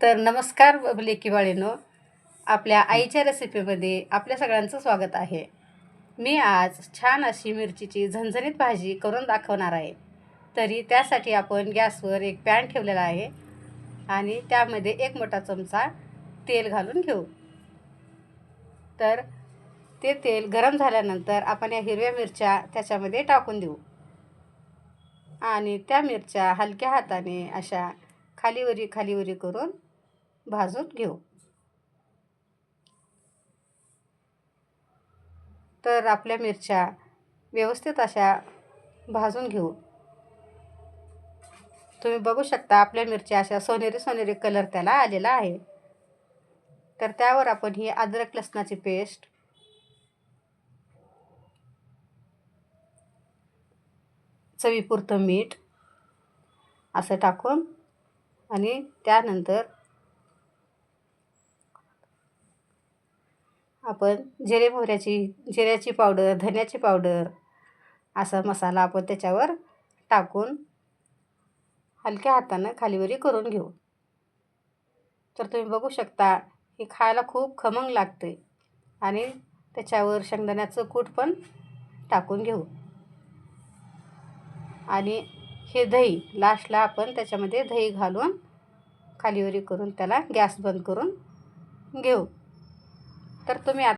तर नमस्कार लेकी बाळीनो. आपल्या आईच्या रेसिपीमध्ये आपल्या सगळ्यांचं स्वागत आहे. मी आज छान अशी मिरचीची झणझणीत भाजी करून दाखवणार आहे. तरी त्यासाठी आपण गॅसवर एक पॅन ठेवलेला आहे आणि त्यामध्ये एक मोठा चमचा तेल घालून घेऊ. तर ते तेल गरम झाल्यानंतर आपण या हिरव्या मिरच्या त्याच्यामध्ये टाकून देऊ. आणि त्या मिरच्या हलक्या हाताने अशा खालीवरी खालीवरी करून भाजून घेऊ. तर आपल्या मिरच्या व्यवस्थित अशा भाजून घेऊ. तुम्ही बघू शकता आपल्या मिरच्या अशा सोनेरी सोनेरी कलर त्याला आलेला आहे. तर त्यावर आपण ही अद्रक लसणाची पेस्ट चवीपुरतं मीठ असं टाकून आणि त्यानंतर आपण जिरे मोहऱ्याची जिऱ्याची पावडर धन्याची पावडर असा मसाला आपण त्याच्यावर टाकून हलक्या हातानं खालीवरी करून घेऊ. तर तुम्ही बघू शकता हे खायला खूप खमंग लागते आणि त्याच्यावर शेंगदाण्याचं कूट पण टाकून घेऊ. आणि हे दही लास्टला आपण त्याच्यामध्ये दही घालून खालीवरी करून त्याला गॅस बंद करून घेऊ. तर तुम्ही आता